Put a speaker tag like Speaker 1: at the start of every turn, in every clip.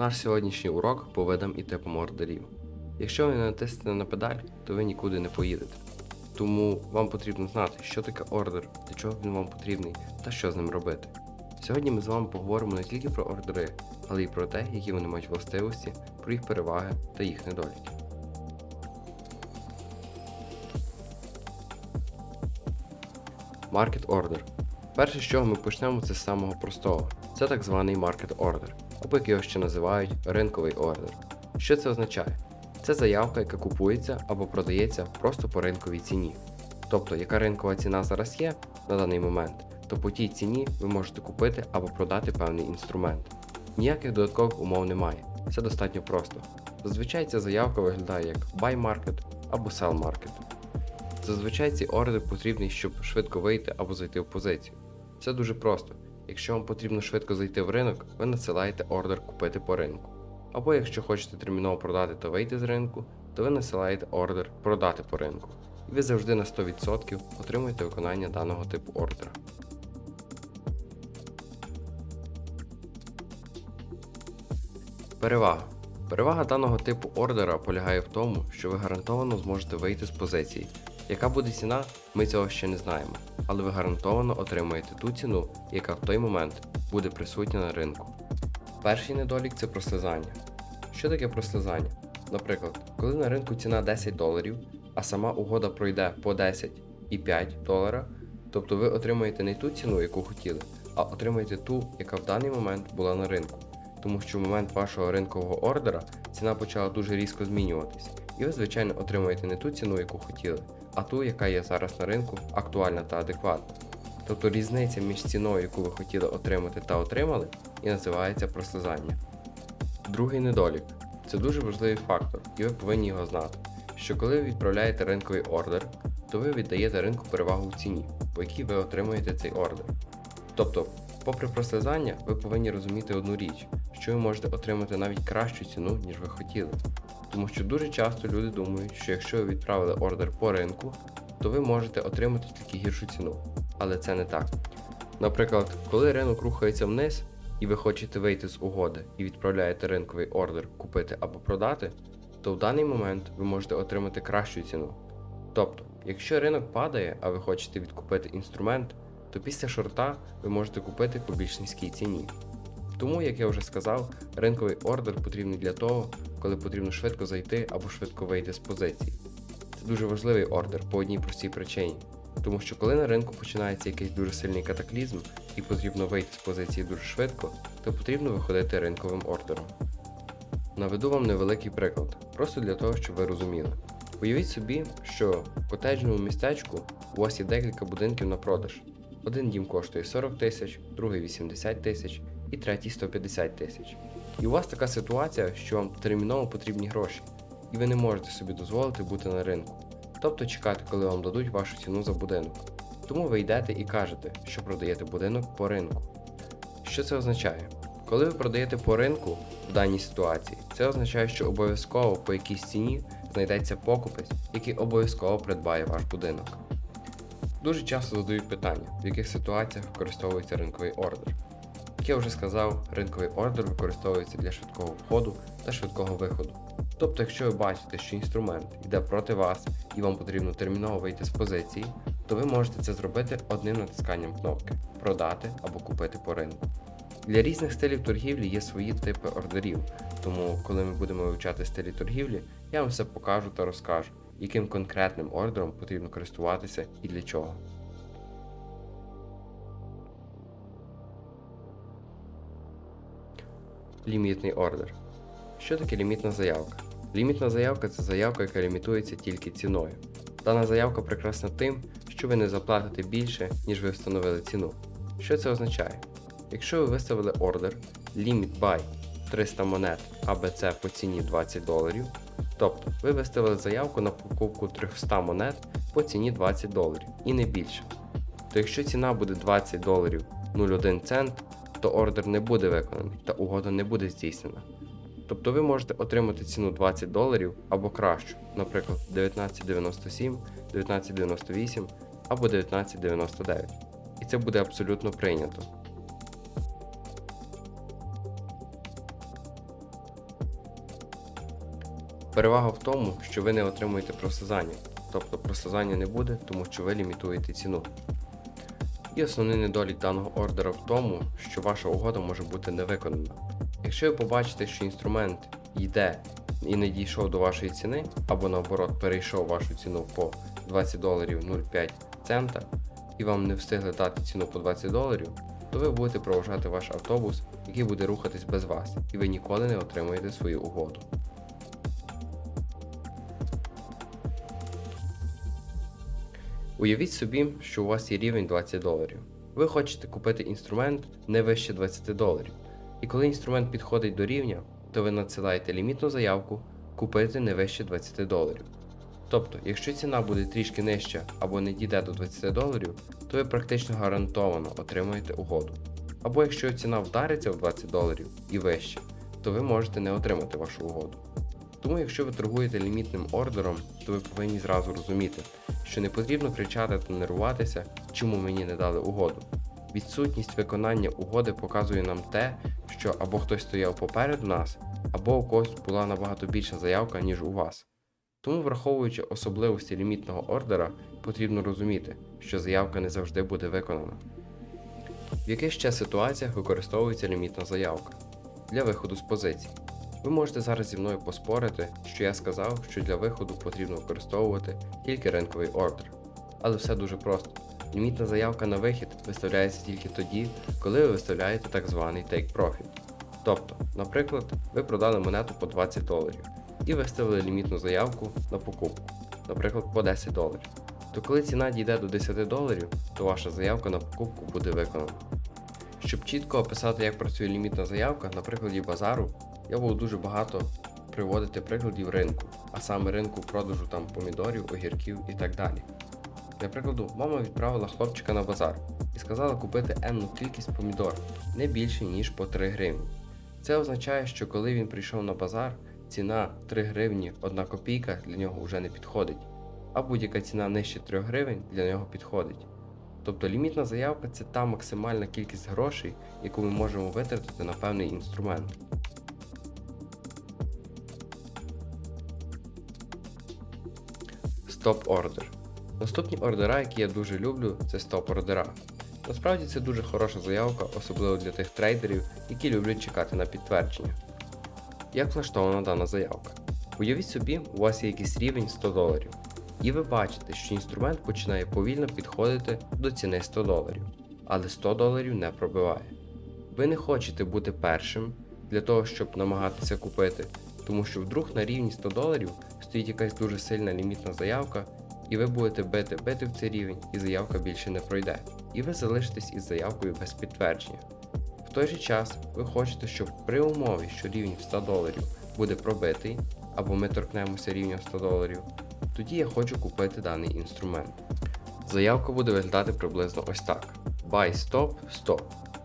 Speaker 1: Наш сьогоднішній урок по видам і типам ордерів. Якщо ви не натиснете на педаль, то ви нікуди не поїдете. Тому вам потрібно знати, що таке ордер, для чого він вам потрібний та що з ним робити. Сьогодні ми з вами поговоримо не тільки про ордери, але й про те, які вони мають властивості, про їх переваги та їх недоліки. Market Order. Перше, з чого ми почнемо, це з самого простого. Це так званий Market Order, як його ще називають ринковий ордер. Що це означає? Це заявка, яка купується або продається просто по ринковій ціні. Тобто, яка ринкова ціна зараз є на даний момент, то по тій ціні ви можете купити або продати певний інструмент. Ніяких додаткових умов немає. Все достатньо просто. Зазвичай ця заявка виглядає як Buy Market або Sell Market. Зазвичай цей ордер потрібний, щоб швидко вийти або зайти в позицію. Це дуже просто. Якщо вам потрібно швидко зайти в ринок, ви надсилаєте ордер купити по ринку. Або якщо хочете терміново продати та вийти з ринку, то ви насилаєте ордер продати по ринку. І ви завжди на 100% отримуєте виконання даного типу ордера. Перевага. Перевага даного типу ордера полягає в тому, що ви гарантовано зможете вийти з позиції. Яка буде ціна, ми цього ще не знаємо, але ви гарантовано отримаєте ту ціну, яка в той момент буде присутня на ринку. Перший недолік це прослизання. Що таке прослизання? Наприклад, коли на ринку ціна 10 доларів, а сама угода пройде по 10 і 5 долара, тобто ви отримаєте не ту ціну, яку хотіли, а отримаєте ту, яка в даний момент була на ринку. Тому що в момент вашого ринкового ордера ціна почала дуже різко змінюватись, і ви, звичайно, отримаєте не ту ціну, яку хотіли, а ту, яка є зараз на ринку, актуальна та адекватна. Тобто різниця між ціною, яку ви хотіли отримати та отримали, і називається прослизання. Другий недолік це дуже важливий фактор, і ви повинні його знати, що коли ви відправляєте ринковий ордер, то ви віддаєте ринку перевагу в ціні, по якій ви отримуєте цей ордер. Тобто, попри прослизання, ви повинні розуміти одну річ, що ви можете отримати навіть кращу ціну, ніж ви хотіли. Тому що дуже часто люди думають, що якщо ви відправили ордер по ринку, то ви можете отримати тільки гіршу ціну. Але це не так. Наприклад, коли ринок рухається вниз, і ви хочете вийти з угоди і відправляєте ринковий ордер купити або продати, то в даний момент ви можете отримати кращу ціну. Тобто, якщо ринок падає, а ви хочете відкупити інструмент, то після шорта ви можете купити по більш низькій ціні. Тому, як я вже сказав, ринковий ордер потрібний для того, коли потрібно швидко зайти або швидко вийти з позиції. Це дуже важливий ордер по одній простій причині. Тому що коли на ринку починається якийсь дуже сильний катаклізм і потрібно вийти з позиції дуже швидко, то потрібно виходити ринковим ордером. Наведу вам невеликий приклад, просто для того, щоб ви розуміли. Уявіть собі, що в котеджному містечку у вас є декілька будинків на продаж. Один дім коштує 40 тисяч, другий 80 тисяч і третій 150 тисяч. І у вас така ситуація, що вам терміново потрібні гроші, і ви не можете собі дозволити бути на ринку тобто чекати, коли вам дадуть вашу ціну за будинок. Тому ви йдете і кажете, що продаєте будинок по ринку. Що це означає? Коли ви продаєте по ринку в даній ситуації, це означає, що обов'язково по якійсь ціні знайдеться покупець, який обов'язково придбає ваш будинок. Дуже часто задають питання, в яких ситуаціях використовується ринковий ордер. Як я вже сказав, ринковий ордер використовується для швидкого входу та швидкого виходу. Тобто, якщо ви бачите, що інструмент йде проти вас і вам потрібно терміново вийти з позиції, то ви можете це зробити одним натисканням кнопки продати або купити по ринку. Для різних стилів торгівлі є свої типи ордерів, тому коли ми будемо вивчати стилі торгівлі, я вам все покажу та розкажу, яким конкретним ордером потрібно користуватися і для чого. Лімітний ордер. Що таке лімітна заявка? Лімітна заявка це заявка, яка лімітується тільки ціною. Дана заявка прекрасна тим, що ви не заплатите більше, ніж ви встановили ціну. Що це означає? Якщо ви виставили ордер Limit Buy 300 монет ABC по ціні 20 доларів, тобто ви виставили заявку на покупку 300 монет по ціні 20 доларів і не більше, то якщо ціна буде 20 доларів 01 цент, то ордер не буде виконаний та угода не буде здійснена. Тобто ви можете отримати ціну 20 доларів або кращу, наприклад, 19,97, 19,98 або 19,99. І це буде абсолютно прийнято. Перевага в тому, що ви не отримуєте просазання, тобто просазання не буде, тому що ви лімітуєте ціну. І основний недолік даного ордера в тому, що ваша угода може бути не виконана. Якщо ви побачите, що інструмент йде і не дійшов до вашої ціни, або наоборот перейшов вашу ціну по 20 доларів 0,5 цента, і вам не встигли дати ціну по 20 доларів, то ви будете проважати ваш автобус, який буде рухатись без вас, і ви ніколи не отримаєте свою угоду. Уявіть собі, що у вас є рівень 20 доларів. Ви хочете купити інструмент не вище 20 доларів. І коли інструмент підходить до рівня, то ви надсилаєте лімітну заявку купити не вище 20 доларів. Тобто, якщо ціна буде трішки нижча або не дійде до 20 доларів, то ви практично гарантовано отримаєте угоду. Або якщо ціна вдариться в 20 доларів і вище, то ви можете не отримати вашу угоду. Тому, якщо ви торгуєте лімітним ордером, то ви повинні зразу розуміти, що не потрібно кричати та нервуватися, чому мені не дали угоду. Відсутність виконання угоди показує нам те, що або хтось стояв попереду нас, або у когось була набагато більша заявка, ніж у вас. Тому, враховуючи особливості лімітного ордера, потрібно розуміти, що заявка не завжди буде виконана. В яких ще ситуаціях використовується лімітна заявка? Для виходу з позицій. Ви можете зараз зі мною поспорити, що я сказав, що для виходу потрібно використовувати тільки ринковий ордер. Але все дуже просто. Лімітна заявка на вихід виставляється тільки тоді, коли ви виставляєте так званий take profit. Тобто, наприклад, ви продали монету по 20 доларів і виставили лімітну заявку на покупку, наприклад, по 10 доларів. То коли ціна дійде до 10 доларів, то ваша заявка на покупку буде виконана. Щоб чітко описати, як працює лімітна заявка, на прикладі базару, я буду дуже багато приводити прикладів ринку, а саме ринку продажу там помідорів, огірків і так далі. Для прикладу, мама відправила хлопчика на базар і сказала купити енну кількість помідор не більше ніж по 3 гривні. Це означає, що коли він прийшов на базар, ціна 3 гривні 1 копійка для нього вже не підходить, а будь-яка ціна нижче 3 гривень для нього підходить. Тобто лімітна заявка це та максимальна кількість грошей, яку ми можемо витратити на певний інструмент. Стоп-ордер. Наступні ордера, які я дуже люблю, це стоп-ордера. Насправді це дуже хороша заявка, особливо для тих трейдерів, які люблять чекати на підтвердження. Як влаштована дана заявка? Уявіть собі, у вас є якийсь рівень 100 доларів, і ви бачите, що інструмент починає повільно підходити до ціни 100 доларів, але 100 доларів не пробиває. Ви не хочете бути першим для того, щоб намагатися купити, тому що вдруг на рівні 100 доларів стоїть якась дуже сильна лімітна заявка, і ви будете бити бити в цей рівень, і заявка більше не пройде. І ви залишитесь із заявкою без підтвердження. В той же час ви хочете, щоб при умові, що рівень в 100 доларів буде пробитий, або ми торкнемося рівня в 100 доларів, тоді я хочу купити даний інструмент. Заявка буде виглядати приблизно ось так: Buy Stop Stop.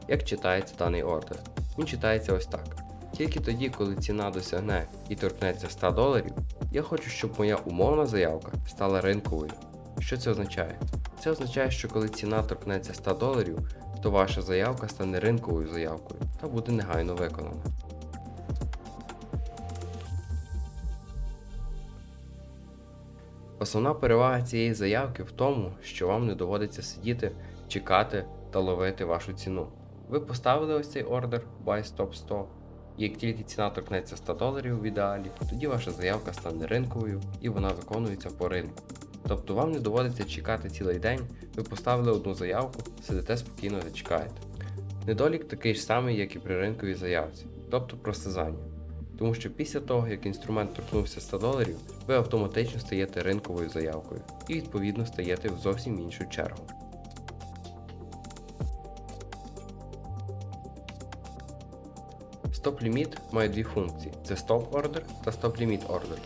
Speaker 1: Як читається даний ордер? Він читається ось так. Тільки тоді, коли ціна досягне і торкнеться 100 доларів, я хочу, щоб моя умовна заявка стала ринковою. Що це означає? Це означає, що коли ціна торкнеться 100 доларів, то ваша заявка стане ринковою заявкою та буде негайно виконана. Основна перевага цієї заявки в тому, що вам не доводиться сидіти, чекати та ловити вашу ціну. Ви поставили ось цей ордер Buy Stop 100, і як тільки ціна торкнеться 100 доларів в ідеалі, тоді ваша заявка стане ринковою і вона виконується по ринку. Тобто вам не доводиться чекати цілий день, ви поставили одну заявку, сидите спокійно та чекаєте. Недолік такий ж самий, як і при ринковій заявці, тобто простизання. Тому що після того, як інструмент торкнувся 100 доларів, ви автоматично стаєте ринковою заявкою і відповідно стаєте в зовсім іншу чергу. Стоп-ліміт має дві функції: це стоп-ордер та стоп-ліміт ордер.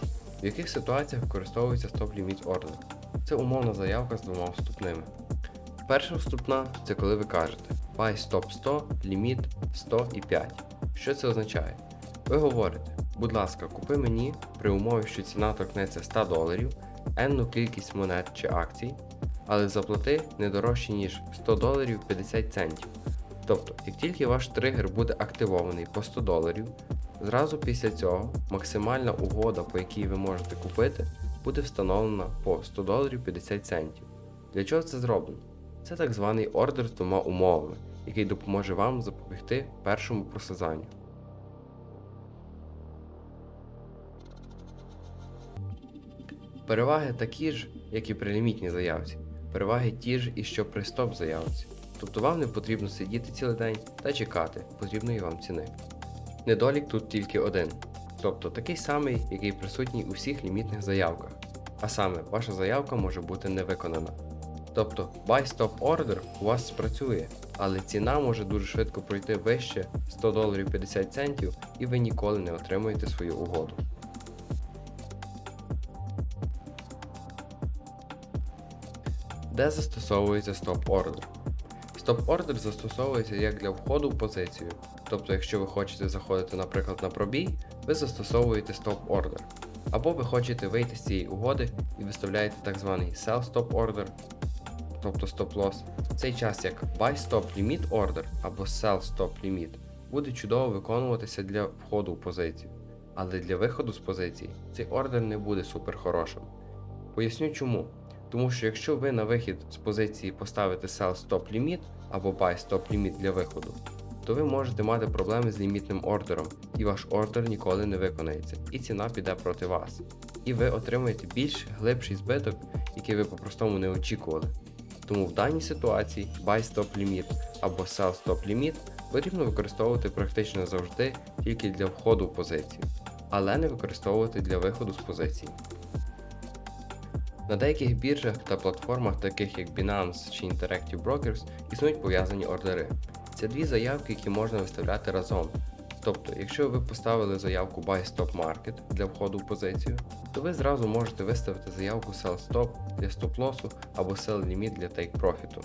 Speaker 1: В яких ситуаціях використовується стоп-ліміт ордер? Це умовна заявка з двома вступними. Перша вступна це коли ви кажете Buy Stop 100, ліміт 100 і 5. Що це означає? Ви говорите, будь ласка, купи мені при умові, що ціна торкнеться 100 доларів, енну кількість монет чи акцій, але заплати не дорожче, ніж 100 доларів 50 центів. Тобто, як тільки ваш тригер буде активований по 100 доларів, Зразу після цього максимальна угода, по якій ви можете купити, буде встановлена по 100 доларів 50 центів. Для чого це зроблено? Це так званий ордер з двома умовами, який допоможе вам запобігти першому просазанню. Переваги такі ж, як і при лімітній заявці. Переваги ті ж і що при стоп заявці. Тобто вам не потрібно сидіти цілий день та чекати потрібної вам ціни. Недолік тут тільки один, тобто такий самий, який присутній у всіх лімітних заявках. А саме, ваша заявка може бути не виконана. Тобто Buy Stop Order у вас спрацює, але ціна може дуже швидко пройти вище 100 доларів 50 центів і ви ніколи не отримаєте свою угоду. Де застосовується Stop Order? Order застосовується як для входу в позицію. Тобто, якщо ви хочете заходити, наприклад, на пробій, ви застосовуєте Order. Або ви хочете вийти з цієї угоди і виставляєте так званий Sell Stop Order, тобто Stop Loss. В цей час як Buy Stop Limit Order або Sell Stop Limit буде чудово виконуватися для входу в позицію. Але для виходу з позиції цей ордер не буде супер хорошим. Поясню чому. Тому що якщо ви на вихід з позиції поставите Sell Stop Limit або Buy Stop Limit для виходу, то ви можете мати проблеми з лімітним ордером, і ваш ордер ніколи не виконається, і ціна піде проти вас. І ви отримаєте більш глибший збиток, який ви по-простому не очікували. Тому в даній ситуації Buy Stop Limit або Sell Stop Limit потрібно використовувати практично завжди тільки для входу в позицію, але не використовувати для виходу з позиції. На деяких біржах та платформах, таких як Binance чи Interactive Brokers, існують пов'язані ордери. Це дві заявки, які можна виставляти разом. Тобто, якщо ви поставили заявку Buy Stop Market для входу в позицію, то ви зразу можете виставити заявку Sell Stop для стоп-лосу або Sell Limit для Take Profit.